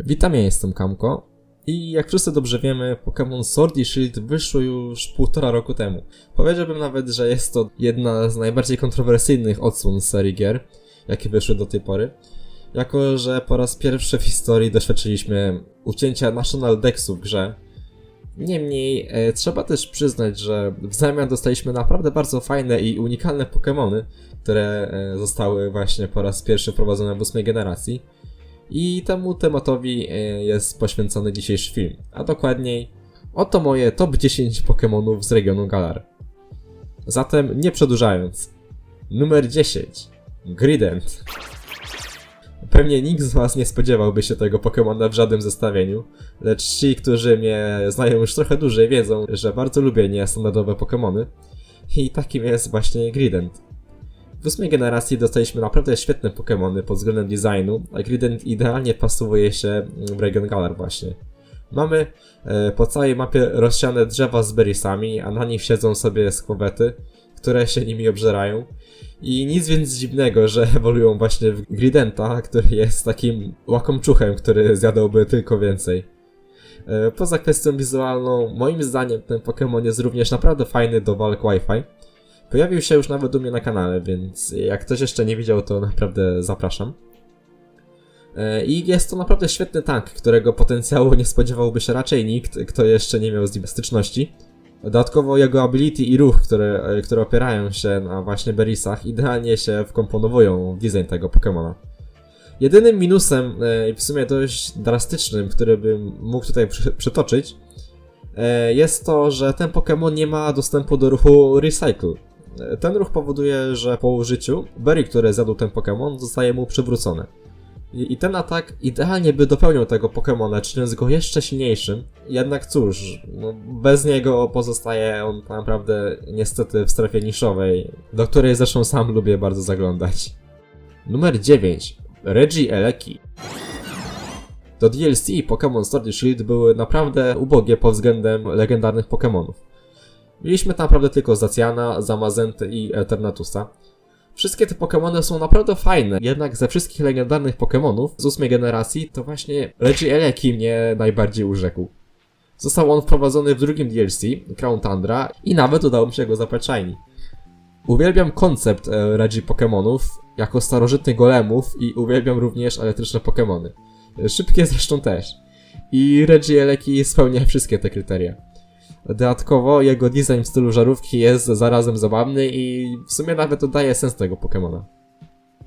Witam, ja jestem Kamko i jak wszyscy dobrze wiemy, Pokémon Sword i Shield wyszło już półtora roku temu. Powiedziałbym nawet, że jest to jedna z najbardziej kontrowersyjnych odsłon serii gier, jakie wyszły do tej pory. Jako, że po raz pierwszy w historii doświadczyliśmy ucięcia National Dexu w grze. Niemniej, e, trzeba też przyznać, że w zamian dostaliśmy naprawdę bardzo fajne i unikalne Pokémony, które e, zostały właśnie po raz pierwszy wprowadzone w ósmej generacji. I temu tematowi e, jest poświęcony dzisiejszy film. A dokładniej, oto moje top 10 Pokémonów z regionu Galar. Zatem nie przedłużając, numer 10. Grident. Pewnie nikt z Was nie spodziewałby się tego Pokémona w żadnym zestawieniu, lecz ci, którzy mnie znają już trochę dłużej, wiedzą, że bardzo lubię niestandardowe Pokémony. I takim jest właśnie Grident. W ósmej generacji dostaliśmy naprawdę świetne Pokémony pod względem designu, a Grident idealnie pasuje się w region Galar właśnie. Mamy e, po całej mapie rozsiane drzewa z berrisami, a na nich siedzą sobie skwobety, które się nimi obżerają. I nic więc dziwnego, że ewoluują właśnie w Gridenta, który jest takim łakomczuchem, który zjadałby tylko więcej. E, Poza kwestią wizualną, moim zdaniem ten Pokémon jest również naprawdę fajny do walk Wi-Fi. Pojawił się już nawet u mnie na kanale, więc jak ktoś jeszcze nie widział, to naprawdę zapraszam. E, I jest to naprawdę świetny tank, którego potencjału nie spodziewałby się raczej nikt, kto jeszcze nie miał z nim styczności. Dodatkowo jego ability i ruch, które, e, które opierają się na właśnie Berisach, idealnie się wkomponowują w design tego Pokémona. Jedynym minusem, e, i w sumie dość drastycznym, który bym mógł tutaj przy, przytoczyć, jest to, że ten Pokémon nie ma dostępu do ruchu Recycle. Ten ruch powoduje, że po użyciu berry, które zjadł ten Pokémon, zostaje mu przywrócone. I, I ten atak idealnie by dopełniał tego Pokémona, czyniąc go jeszcze silniejszym. Jednak cóż, no, bez niego pozostaje on naprawdę niestety w strefie niszowej, do której zresztą sam lubię bardzo zaglądać. Numer 9. Reggie Eleki. Do DLC Pokémon Sword Shield były naprawdę ubogie pod względem legendarnych Pokémonów. Mieliśmy tam naprawdę tylko Zaciana, Zamazenty i Eternatusa. Wszystkie te Pokémony są naprawdę fajne, jednak ze wszystkich legendarnych Pokémonów z ósmej generacji to właśnie Reggie Eleki mnie najbardziej urzekł. Został on wprowadzony w drugim DLC, Crown Tundra, i nawet udało mi się go shiny. Uwielbiam koncept e, Reggie Pokémonów jako starożytnych golemów i uwielbiam również elektryczne Pokémony. E, Szybkie zresztą też. I Reggie Eleki spełnia wszystkie te kryteria. Dodatkowo jego design w stylu żarówki jest zarazem zabawny i w sumie nawet dodaje sens tego Pokemona.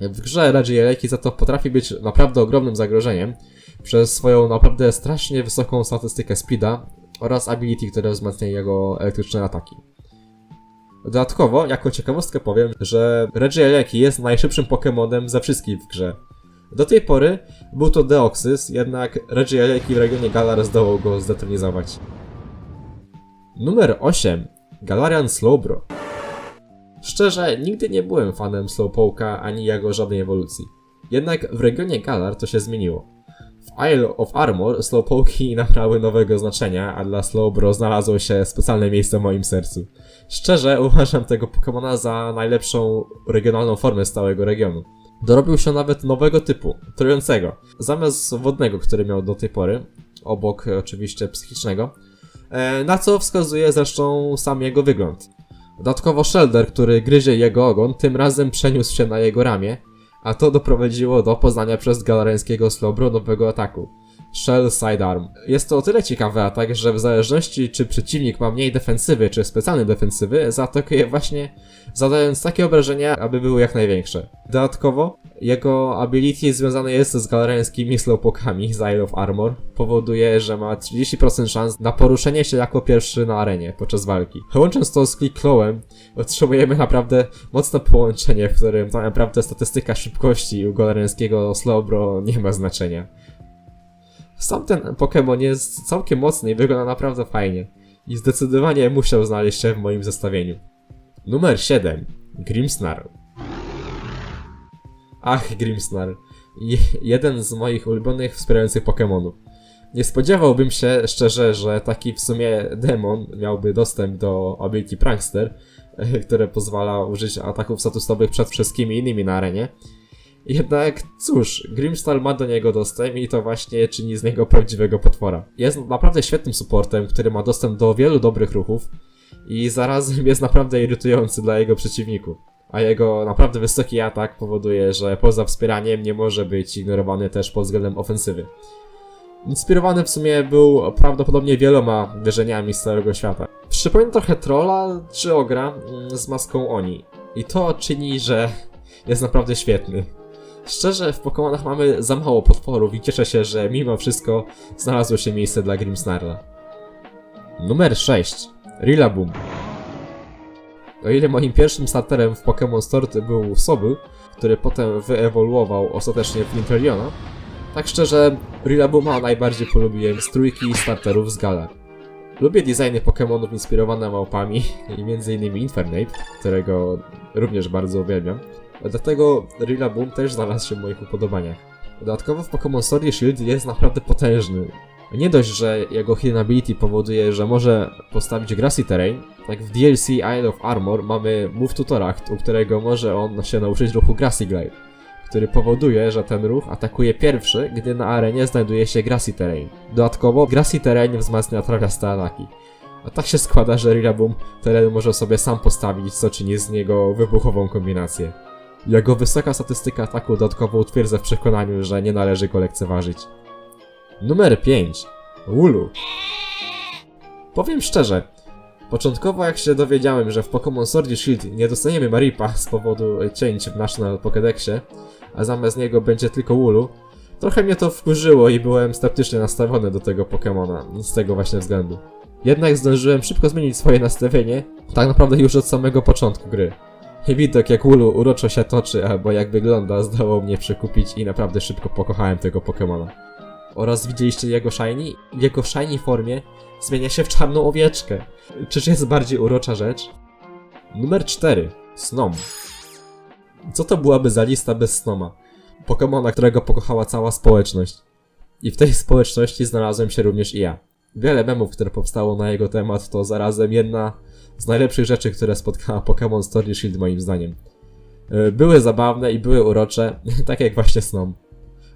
W grze Reggie Eleki za to potrafi być naprawdę ogromnym zagrożeniem przez swoją naprawdę strasznie wysoką statystykę speeda oraz ability, które wzmacniają jego elektryczne ataki. Dodatkowo, jako ciekawostkę powiem, że Reggie Eleki jest najszybszym Pokemonem ze wszystkich w grze. Do tej pory był to Deoxys, jednak Reggie Eleki w regionie Galar zdołał go zdetronizować. Numer 8. Galarian Slowbro. Szczerze, nigdy nie byłem fanem Slowpoke'a ani jego żadnej ewolucji. Jednak w regionie Galar to się zmieniło. W Isle of Armor Slowpoke'i nabrały nowego znaczenia, a dla Slowbro znalazło się specjalne miejsce w moim sercu. Szczerze, uważam tego Pokemona za najlepszą regionalną formę z całego regionu. Dorobił się nawet nowego typu, trującego. Zamiast wodnego, który miał do tej pory, obok oczywiście psychicznego, na co wskazuje zresztą sam jego wygląd. Dodatkowo Shelder, który gryzie jego ogon, tym razem przeniósł się na jego ramię, a to doprowadziło do poznania przez galareńskiego Slowbro nowego ataku. Shell Sidearm. Jest to o tyle ciekawy atak, że w zależności czy przeciwnik ma mniej defensywy czy specjalnej defensywy, zaatakuje właśnie zadając takie obrażenia, aby były jak największe. Dodatkowo, jego ability związane jest z galareńskimi slowpokami z Isle of Armor, powoduje, że ma 30% szans na poruszenie się jako pierwszy na arenie podczas walki. Łącząc to z Click Clawem, otrzymujemy naprawdę mocne połączenie, w którym tak naprawdę statystyka szybkości u galareńskiego Slowbro nie ma znaczenia. Sam ten Pokémon jest całkiem mocny i wygląda naprawdę fajnie. I zdecydowanie musiał znaleźć się w moim zestawieniu. Numer 7. Grimsnar. Ach, Grimsnar. Je- jeden z moich ulubionych wspierających Pokémonów. Nie spodziewałbym się szczerze, że taki w sumie demon miałby dostęp do ability Prankster, które pozwala użyć ataków statusowych przed wszystkimi innymi na arenie. Jednak cóż, Grimstall ma do niego dostęp i to właśnie czyni z niego prawdziwego potwora. Jest naprawdę świetnym supportem, który ma dostęp do wielu dobrych ruchów i zarazem jest naprawdę irytujący dla jego przeciwników. A jego naprawdę wysoki atak powoduje, że poza wspieraniem nie może być ignorowany też pod względem ofensywy. Inspirowany w sumie był prawdopodobnie wieloma wierzeniami z całego świata. Przypomina trochę trolla czy ogra mm, z maską Oni. I to czyni, że jest naprawdę świetny. Szczerze, w Pokémonach mamy za mało potworów i cieszę się, że mimo wszystko znalazło się miejsce dla Grimmsnarla. Numer 6. Rillaboom. O ile moim pierwszym starterem w Pokémon Start był Sobu, który potem wyewoluował ostatecznie w Interiona, tak szczerze, Rillabooma najbardziej polubiłem z trójki starterów z Galar. Lubię designy Pokémonów inspirowane małpami i m.in. Infernape, którego również bardzo uwielbiam. Dlatego Rillaboom też znalazł się w moich upodobaniach. Dodatkowo w Pokémon Sword i Shield jest naprawdę potężny. Nie dość, że jego hidden ability powoduje, że może postawić Grassy Terrain, tak w DLC Isle of Armor mamy Move Tutora, u którego może on się nauczyć ruchu Grassy Glide, który powoduje, że ten ruch atakuje pierwszy, gdy na arenie znajduje się Grassy Terrain. Dodatkowo Grassy Terrain wzmacnia trawiaste ataki. A tak się składa, że Rillaboom teren może sobie sam postawić, co czyni z niego wybuchową kombinację. Jego wysoka statystyka ataku dodatkowo utwierdza w przekonaniu, że nie należy go lekceważyć. Numer 5. Wooloo. Powiem szczerze, początkowo jak się dowiedziałem, że w Pokémon Sword i Shield nie dostaniemy Maripa z powodu cięć w National Pokédexie, a zamiast niego będzie tylko Wooloo, trochę mnie to wkurzyło i byłem sceptycznie nastawiony do tego Pokémona, z tego właśnie względu. Jednak zdążyłem szybko zmienić swoje nastawienie, tak naprawdę już od samego początku gry. Widok jak Wooloo uroczo się toczy, albo jak wygląda, zdołał mnie przekupić i naprawdę szybko pokochałem tego Pokémona. Oraz widzieliście jego shiny? Jego shiny formie zmienia się w czarną owieczkę. Czyż jest bardziej urocza rzecz? Numer 4. Snom. Co to byłaby za lista bez Snoma? Pokemona, którego pokochała cała społeczność. I w tej społeczności znalazłem się również i ja. Wiele memów, które powstało na jego temat, to zarazem jedna z najlepszych rzeczy, które spotkała Pokémon Story Shield moim zdaniem. Yy, Były zabawne i były urocze, tak jak właśnie Snom.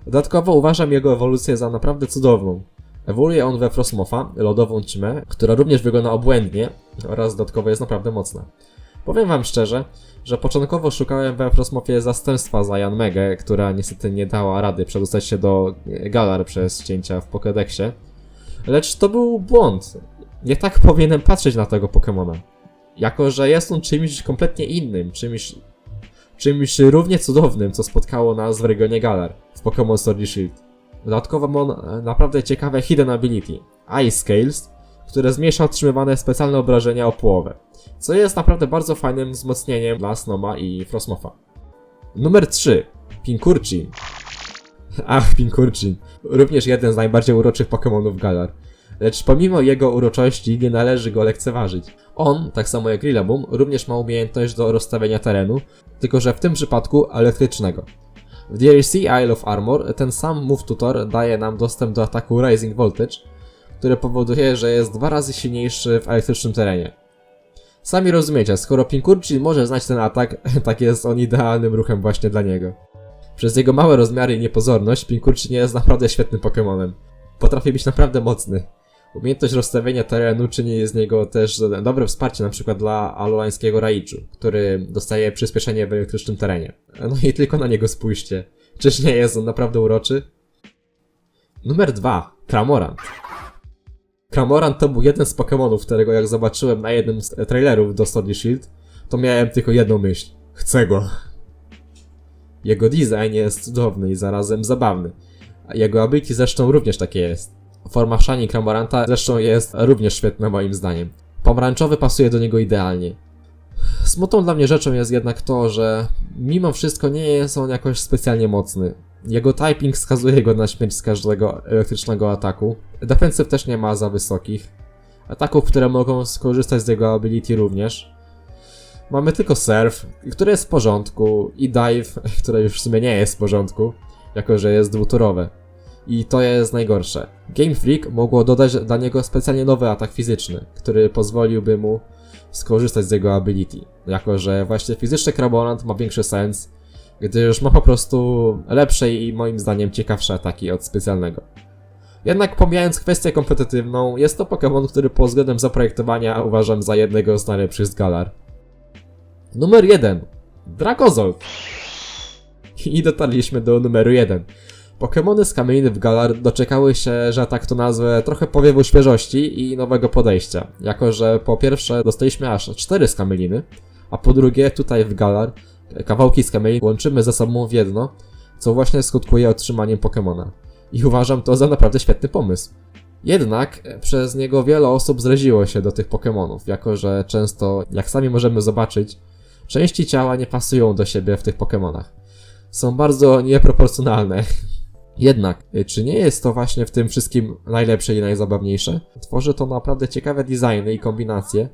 Dodatkowo uważam jego ewolucję za naprawdę cudowną. Ewoluuje on we Frosmofa, lodową ćmę, która również wygląda obłędnie oraz dodatkowo jest naprawdę mocna. Powiem wam szczerze, że początkowo szukałem we Frosmofie zastępstwa za Jan Megę, która niestety nie dała rady przedostać się do Galar przez cięcia w Pokédexie. Lecz to był błąd. Nie tak powinienem patrzeć na tego Pokémona. Jako, że jest on czymś kompletnie innym, czymś, czymś równie cudownym, co spotkało nas w regionie Galar w Pokémon Sword Shield. Dodatkowo ma on e, naprawdę ciekawe hidden ability, Ice Scales, które zmniejsza otrzymywane specjalne obrażenia o połowę, co jest naprawdę bardzo fajnym wzmocnieniem dla Snoma i Frosmofa. Numer 3. Pinkurchin. Ach, Pinkurchin. Również jeden z najbardziej uroczych Pokémonów Galar. Lecz pomimo jego uroczości nie należy go lekceważyć. On, tak samo jak Rillaboom, również ma umiejętność do rozstawienia terenu, tylko że w tym przypadku elektrycznego. W DLC Isle of Armor ten sam Move Tutor daje nam dostęp do ataku Rising Voltage, który powoduje, że jest dwa razy silniejszy w elektrycznym terenie. Sami rozumiecie, skoro Pinkurchin może znać ten atak, tak jest on idealnym ruchem właśnie dla niego. Przez jego małe rozmiary i niepozorność, Pinkurchin jest naprawdę świetnym Pokémonem. Potrafi być naprawdę mocny. Umiejętność rozstawienia terenu czyni z niego też dobre wsparcie np. dla aloańskiego Raichu, który dostaje przyspieszenie w elektrycznym terenie. No i tylko na niego spójrzcie. Czyż nie jest on naprawdę uroczy? Numer 2. Cramorant. Cramorant to był jeden z Pokémonów, którego jak zobaczyłem na jednym z trailerów do i Shield, to miałem tylko jedną myśl. Chcę go. Jego design jest cudowny i zarazem zabawny. Jego ability zresztą również takie jest. Forma Shiny Cramoranta zresztą jest również świetna moim zdaniem. Pomarańczowy pasuje do niego idealnie. Smutną dla mnie rzeczą jest jednak to, że mimo wszystko nie jest on jakoś specjalnie mocny. Jego typing skazuje go na śmierć z każdego elektrycznego ataku. Defensyw też nie ma za wysokich. Ataków, które mogą skorzystać z jego ability również. Mamy tylko Surf, który jest w porządku, i Dive, które już w sumie nie jest w porządku, jako że jest dwutorowe. I to jest najgorsze. Game Freak mogło dodać dla niego specjalnie nowy atak fizyczny, który pozwoliłby mu skorzystać z jego ability. Jako, że właśnie fizyczny Crabolant ma większy sens gdyż ma po prostu lepsze i moim zdaniem ciekawsze ataki od specjalnego. Jednak pomijając kwestię kompetytywną, jest to Pokémon, który pod względem zaprojektowania uważam za jednego z najlepszych z Galar. Numer 1. Dracozolt. I dotarliśmy do numeru 1. Pokémony z kamieniny w Galar doczekały się, że tak to nazwę, trochę powiewu świeżości i nowego podejścia. Jako, że po pierwsze dostaliśmy aż 4 skamieliny, a po drugie tutaj w Galar kawałki z kamieni łączymy ze sobą w jedno, co właśnie skutkuje otrzymaniem Pokémona. I uważam to za naprawdę świetny pomysł. Jednak przez niego wiele osób zraziło się do tych Pokémonów, jako że często, jak sami możemy zobaczyć, części ciała nie pasują do siebie w tych Pokémonach. Są bardzo nieproporcjonalne. Jednak, y, czy nie jest to właśnie w tym wszystkim najlepsze i najzabawniejsze? Tworzy to naprawdę ciekawe designy i kombinacje.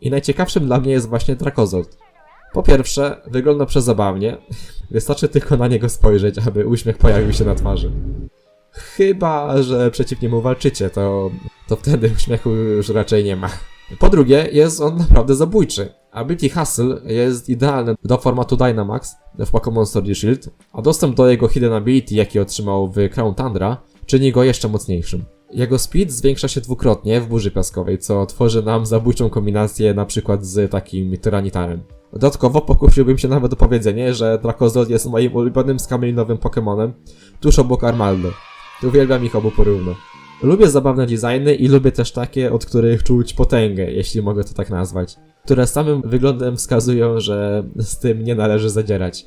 I najciekawszym dla mnie jest właśnie Dracozolt. Po pierwsze, wygląda przezabawnie. Wystarczy tylko na niego spojrzeć, aby uśmiech pojawił się na twarzy. Chyba, że przeciw niemu walczycie, to, to wtedy uśmiechu już raczej nie ma. Po drugie, jest on naprawdę zabójczy. Ability Hustle jest idealny do formatu Dynamax w Pokémon Sword and Shield, a dostęp do jego Hidden Ability, jaki otrzymał w Crown Tundra, czyni go jeszcze mocniejszym. Jego speed zwiększa się dwukrotnie w burzy piaskowej, co tworzy nam zabójczą kombinację na przykład z takim Tyranitarem. Dodatkowo pokusiłbym się nawet o powiedzenie, że Dracozolt jest moim ulubionym skamielinowym Pokémonem, tuż obok Armaldo. Uwielbiam ich obu porówno. Lubię zabawne designy i lubię też takie, od których czuć potęgę, jeśli mogę to tak nazwać, które samym wyglądem wskazują, że z tym nie należy zadzierać.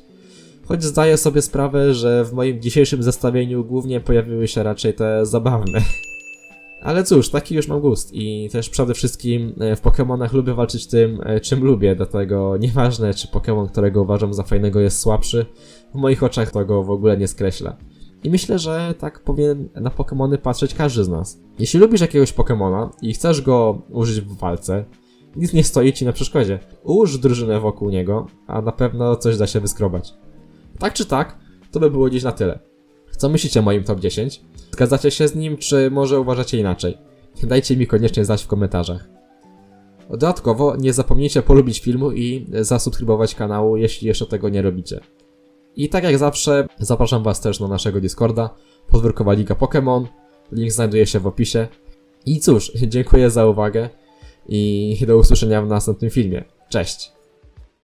Choć zdaję sobie sprawę, że w moim dzisiejszym zestawieniu głównie pojawiły się raczej te zabawne. Ale cóż, taki już mam gust i też przede wszystkim e, w Pokémonach lubię walczyć tym, e, czym lubię, dlatego nieważne czy Pokémon, którego uważam za fajnego jest słabszy, w moich oczach to go w ogóle nie skreśla. I myślę, że tak powinien na Pokémony patrzeć każdy z nas. Jeśli lubisz jakiegoś Pokémona i chcesz go użyć w walce, nic nie stoi ci na przeszkodzie. Ułóż drużynę wokół niego, a na pewno coś da się wyskrobać. Tak czy tak, to by było dziś na tyle. Co myślicie o moim top 10? Zgadzacie się z nim, czy może uważacie inaczej? Dajcie mi koniecznie znać w komentarzach. Dodatkowo nie zapomnijcie polubić filmu i zasubskrybować kanału, jeśli jeszcze tego nie robicie. I tak jak zawsze, zapraszam Was też na naszego Discorda, podwórkowa Liga Pokémon, link znajduje się w opisie. I cóż, dziękuję za uwagę i do usłyszenia w następnym filmie. Cześć!